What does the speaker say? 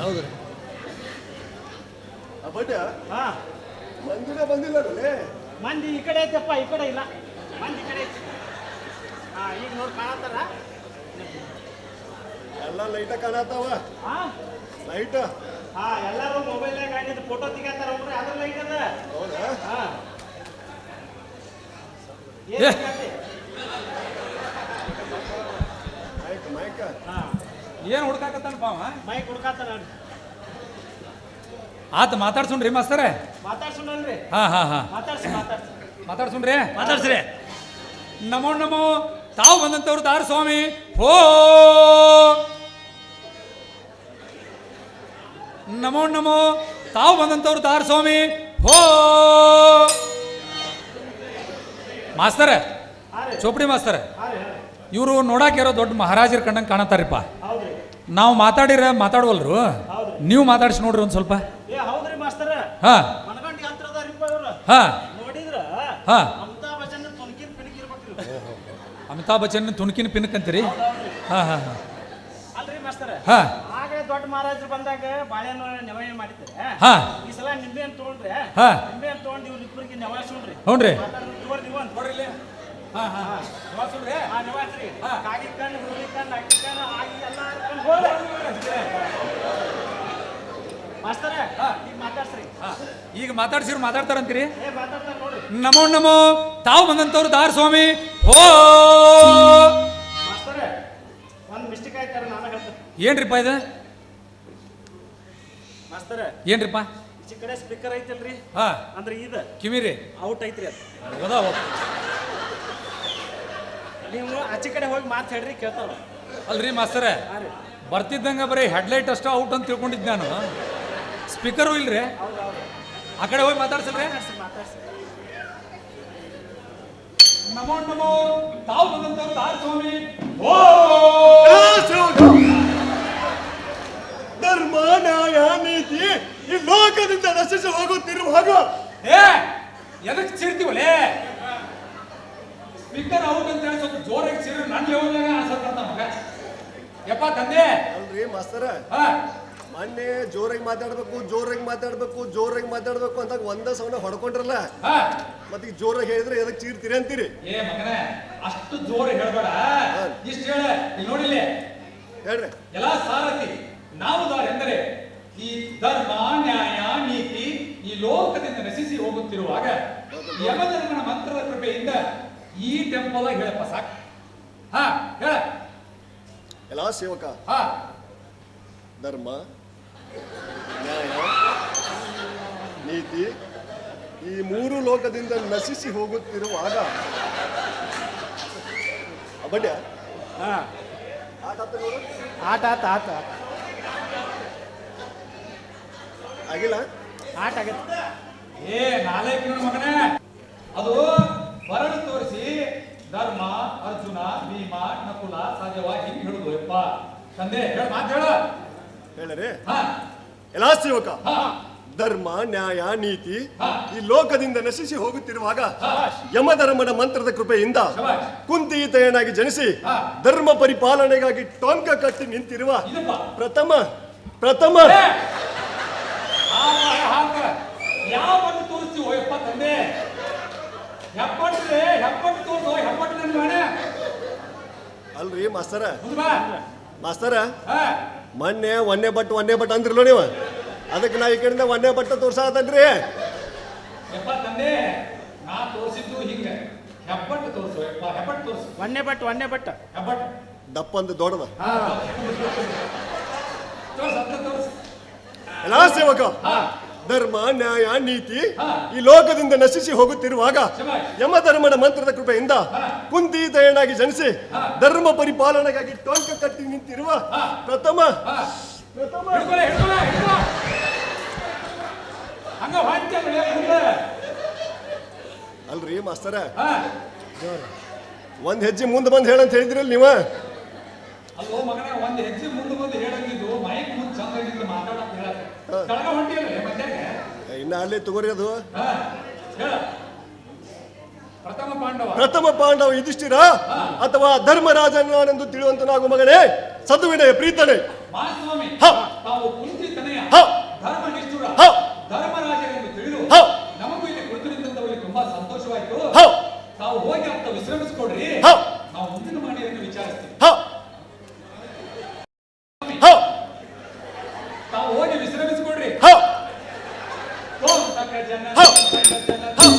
ಹೌದು. ಬಟ್ ಹಾ. ಮಂದಿರ ಬಂದಿಲ್ಲ ಮಂದಿ ಈ ಕಡೆ ಐತಪ್ಪ ಈ ಕಡೆ ಇಲ್ಲ. ಮಂದಿ ಈ ಕಡೆ ಐತಿ. ಹಾ ಈಗ ನೋಡಿ ಕಾಣತ್ತಾರ? ಎಲ್ಲ ಲೈಟ ಕಾಣತ್ತಾವ. ಹಾ. ಲೈಟ್ ಹಾ ಎಲ್ಲರೂ ಮೊಬೈಲ್ನಾಗ ಕಾಣಿದ ಫೋಟೋ ತೆಗಿತಾರ ಒಬ್ರು ಅದ್ರ ಲೈಟ್ ಅದ? ಹೌದಾ? ಹಾ. ಏನು ಪಾವ. ಮೈಕ್ ಹುಡ್ಕಾತಾನ ಆತ ಮಾತಾಡ್ಸುಣ್ರಿ ಮಾಸ್ತರೇ ಮಾತಾಡ್ಸುಣ್ರಿ ಹಾ ಹಾ ಹಾ. ಮಾತಾಡ್ಸಿ ಮಾತಾಡ್ಸಿ. ಮಾತಾಡ್ಸುಣ್ರಿ? ಮಾತಾಡ್ಸ್ರಿ. ನಮೋ ನಮೋ. ತಾವು ಬಂದಂತವ್ರು ದಾರ ಸ್ವಾಮಿ. ಹೋ. ನಮೋ ನಮೋ. ತಾವು ಬಂದಂತವ್ರು ದಾರ ಸ್ವಾಮಿ. ಹೋ. ಮಾಸ್ತರ ಚೋಪಡಿ ಮಾಸ್ತರ ಇವರು ನೋಡಾಕಿರೋ ದೊಡ್ಡ ಮಹಾರಾಜರ ಕಂಡಂಗೆ ಕಾಣತ್ತಾರಿಪ್ಪ. ಹೌದ್ರಿ ನಾವು ಮಾತಾಡಿರ ಮಾತಾಡುವಲ್ರು? ನೀವು ಮಾತಾಡಿಸಿ ನೋಡ್ರಿ ಒಂದು ಸ್ವಲ್ಪ. ಏ ಹೌದ್ರಿ ಮಾಸ್ತರ? ಹಾ. ಮನಗಂಡಿ ಹತ್ರ ಅದಾರಿಪ್ಪ ಇವ್ರು ಹಾ. ನೋಡಿದ್ರ? ಹಾ. ಅಮಿತಾಬ್ ಬಚ್ಚನ್ ತುಣಕಿನ ಪಿನ್ಕ್ ಅಂತೀರಿ? ಹಾ ಹಾ ಹಾ. ಅಲ್ರಿ ಮಾಸ್ತರ? ಹಾ. ಆಗ ದೊಡ್ಡ ಮಹಾರಾಜರು ಬಂದಾಗ ಬಾಳೆಹಣ್ಣು ಹಾ. ಈ ಸಲ ನಿಂಬೆ ಹಣ್ಣು ತೊಗೊಂಡ್ರೆ ಹಾ. ನಿಂಬೆ ತೊಗೊಂಡು ಹ್ಞೂನ್ರಿ. ತಗೋರಿ ಈಗ ಮಾತಾಡ್ಸ್ರಿ. ಮಾತಾಡ್ತಾರಂತೀರಿ? ನಮೋ ನಮೋ. ತಾವು ಬಂದಂತವ್ರು ದಾರ್ ಸ್ವಾಮಿ. ಓ ಏನ್ರಿಪ್ಪ ಇದು? ಮಾಸ್ತರ ಏನ್ರಿಪ್ಪ? ಈಚೆ ಕಡೆ ಸ್ಪೀಕರ್ ಐತಲ್ರಿ? ಹಾ. ಅಂದ್ರೆ ಇದು. ಕಿವಿರಿ. ಔಟ್ ಐತ್ರಿ ಅದು. ನೀವು ಆಚೆ ಕಡೆ ಹೋಗಿ ಮಾತು ಹೇಳ್ರಿ ಕೇಳ್ತಾವ. ಅಲ್ರಿ ಮಾಸ್ತರ ಬರ್ತಿದ್ದಂಗೆ ಬರೀ ಹೆಡ್ಲೈಟ್ ಅಷ್ಟೇ ಔಟ್ ಅಂತ ತಿಳ್ಕೊಂಡಿದ್ದೆ ನಾನು. ಸ್ಪೀಕರು ಇಲ್ರಿ? ಆ ಕಡೆ ಹೋಗಿ ಮಾತಾಡ್ಸಲ್ರಿ? ಮಾತಾಡ್ಸಿ ಮಾತಾಡ್ಸಿ. ನಮೋ ನಮೋ ತಾವು ಬಂದಂತ ತಾರ ಸ್ವಾಮಿ. ಓ! ಧರ್ಮ ನ್ಯಾಯ ನೀತಿ ಈ ಲೋಕದಿಂದ ನಶಿಸಿ ಹೋಗುತ್ತಿರುವಾಗ ಏ ಎದಕ್ಕೆ ಚಿರ್ತೀವಲೇ? ಸ್ಪೀಕರ್ ಔಟ್ ಅಂತ ಹೇಳಿ ಸ್ವಲ್ಪ ಜೋರಾಗಿ ಚಿರು ನನ್ನ ಲೆವೆಲ್ನಾಗ ಅನ್ಸತ್ತ ಮಗ. ಯಪ್ಪ ತಂದೆ. ಅಲ್ರಿ ಮಾಸ್ತರ. ಹಾ. ಮೊನ್ನೆ ಜೋರಾಗಿ ಮಾತಾಡ್ಬೇಕು ಜೋರಾಗಿ ಮಾತಾಡ್ಬೇಕು ಜೋರಾಗಿ ಮಾತಾಡ್ಬೇಕು ಅಂತ ಒಂದ ಸೌನ ಹೊಡ್ಕೊಂಡ್ರಲ್ಲ? ಮತ್ತೆ ಈಗ ಜೋರಾಗಿ ಹೇಳಿದ್ರೆ ಎದಕ್ ಚೀರ್ತೀರಿ ಅಂತೀರಿ? ಏ ಮಗನೇ ಅಷ್ಟು ಜೋರ ಹೇಳ್ಬೇಡ. ಇಷ್ಟು ಹೇಳ ಇಲ್ಲಿ ನೋಡಿಲ್ಲಿ ಹೇಳ್ರಿ. ಎಲ್ಲ ಸಾರಥಿ ನಾವು ಎಂದರೆ ಈ ಧರ್ಮ ನ್ಯಾಯ ನೀತಿ ಈ ಲೋಕದಿಂದ ನಶಿಸಿ ಹೋಗುತ್ತಿರುವಾಗ ಯಮಧರ್ಮನ ಮಂತ್ರದ ಕೃಪೆಯಿಂದ ಈ ಟೆಂಪಲ್ ಹೇಳಪ್ಪ ಸಾಕ್. ಹಾ ಹೇಳ. ಎಲ್ಲ ಸೇವಕ. ಹಾ. ಧರ್ಮ ನ್ಯಾಯ ನೀತಿ ಈ ಮೂರು ಲೋಕದಿಂದ ನಶಿಸಿ ಹೋಗುತ್ತಿರುವಾಗ ಬಡ್ಯ ಹಾ. ಆಟ ಆತ ಆತ. ಆಗಿಲ್ಲ? ಆಟ ಆಗತ್ತೆ. ಏ ನಾಲ್ಕು ಮಗನೇ. ಅದು ಬರಡು ತೋರಿಸಿ ಧರ್ಮ ಅರ್ಜುನ ಭೀಮ ನಕುಲ ಸಹಜವ ಹಿಂಗ್ ಹೇಳುದು ಯಪ್ಪ. ತಂದೆ ಹೇಳ ಮಾತು ಹೇಳ. ಹೇಳರಿ? ಎಲ್ಲ ಸೇವಕ ಧರ್ಮ ನ್ಯಾಯ ನೀತಿ ಈ ಲೋಕದಿಂದ ನಶಿಸಿ ಹೋಗುತ್ತಿರುವಾಗ. ಯಮಧರ್ಮನ ಮಂತ್ರದ ಕೃಪೆಯಿಂದ ಕುಂತಿ ಕುಂತಿತಯನಾಗಿ ಜನಿಸಿ ಧರ್ಮ ಪರಿಪಾಲನೆಗಾಗಿ ಟೊಂಕ ಕಟ್ಟಿ ನಿಂತಿರುವ ಪ್ರಥಮ ಪ್ರಥಮ. ಯಾವ ತಂದೆ? ಹೆಪ್ಪಟ್ರೆ ಹೆಪ್ಪಟ್ಟು ತೋರ್ಸೋ ಹೆಪ್ಪಟ್ಟು ನನ್ ಮನೆ. ಅಲ್ರಿ ಮಾಸ್ತರ. ಮುಂದ್ ಬಾ. ಮಾಸ್ತರ ಹಾ. ಮೊನ್ನೆ ಒಂದೇ ಬಟ್ ಒಂದೇ ಬಟ್ ಅಂದ್ರಲ್ಲ ನೀವು? ಅದಕ್ಕೆ ನಾ ಈ ಕಡೆಯಿಂದ ಒಂದೇ ಬಟ್ಟ ತೋರ್ಸಾತನ್ರಿ ಯಪ್ಪ ತಂದೆ ನಾ ತೋರಿಸಿದ್ದು ಹಿಂಗ. ಹೆಪ್ಪಟ್ಟು ತೋರ್ಸು ಯಪ್ಪ ಹೆಪ್ಪಟ್ಟು ತೋರ್ಸು. ಒಂದೇ ಬಟ್ ಒನ್ನೆ ಬಟ್ ಹೆಪ್ಪಟ್ಟು. ದಪ್ಪ ಅಂದ್ ದೊಡ್ಡದ. ಹಾ. ತೋರ್ಸು ಅಂತ ತೋರ್ಸು. ಎಲ್ಲ ಸೇವಕ. ಹಾ. ಧರ್ಮ ನ್ಯಾಯ ನೀತಿ ಈ ಲೋಕದಿಂದ ನಶಿಸಿ ಹೋಗುತ್ತಿರುವಾಗ. ಯಮಧರ್ಮನ ಮಂತ್ರದ ಕೃಪೆಯಿಂದ ಕುಂತಿ ದಯನಾಗಿ ಜನಿಸಿ ಧರ್ಮ ಪರಿಪಾಲನೆಗಾಗಿ ಟೊಂಕ ಕಟ್ಟಿ ನಿಂತಿರುವ ಪ್ರಥಮ ಅಲ್ರಿ ಮಾಸ್ತರ? ಒಂದ್ ಹೆಜ್ಜೆ ಮುಂದೆ ಬಂದು ಹೇಳಂತ ಹೇಳಿದ್ರಲ್ಲಿ ನೀವ? ಒಂದ್ ಹೆಚ್ಚು ಮುಂದೆ ಬಂದು ಹೇಳಂಗಿದ್ದು ಮೈಕ್ ಮುಂದೆ ಚಂದ ಇದ್ದಿದ್ದು ಮಾತಾಡಕ್ ಹೇಳಕ್ಕೆ. ಕಳಗ ಹೊಂಟಿಯಲ್ಲ ಮಧ್ಯಾಹ್ನ? ಇನ್ನ ಅಲ್ಲಿ ತಗೋರಿ ಅದು. ಹೇಳ. ಪ್ರಥಮ ಪಾಂಡವ. ಪ್ರಥಮ ಪಾಂಡವ ಯುಧಿಷ್ಠಿರ ಅಥವಾ ಧರ್ಮರಾಜನೆಂದು ತಿಳಿಯುವಂತನಾಗುವ ಮಗನೇ ಸದುವಿನಯ ಪ್ರೀತನೆ. ಮಾಸ್ವಾಮಿ ಹ. ತಾವು ಕುಂತಿತನೆಯ ಹ. ಧರ್ಮ ನಿಷ್ಠುರ ಹ. ಧರ್ಮರಾಜರೆಂದು ತಿಳಿದು ಹ. ನಮಗೂ ಇಲ್ಲಿ ಕುಳಿತರಿಂದ ತುಂಬಾ ಸಂತೋಷವಾಯಿತು. ತಾವು ಹೋಗಿ ಅಂತ ವಿಶ್ರಮಿಸಿಕೊಡ್ರಿ. ನಾವು ಮುಂದಿನ हो हो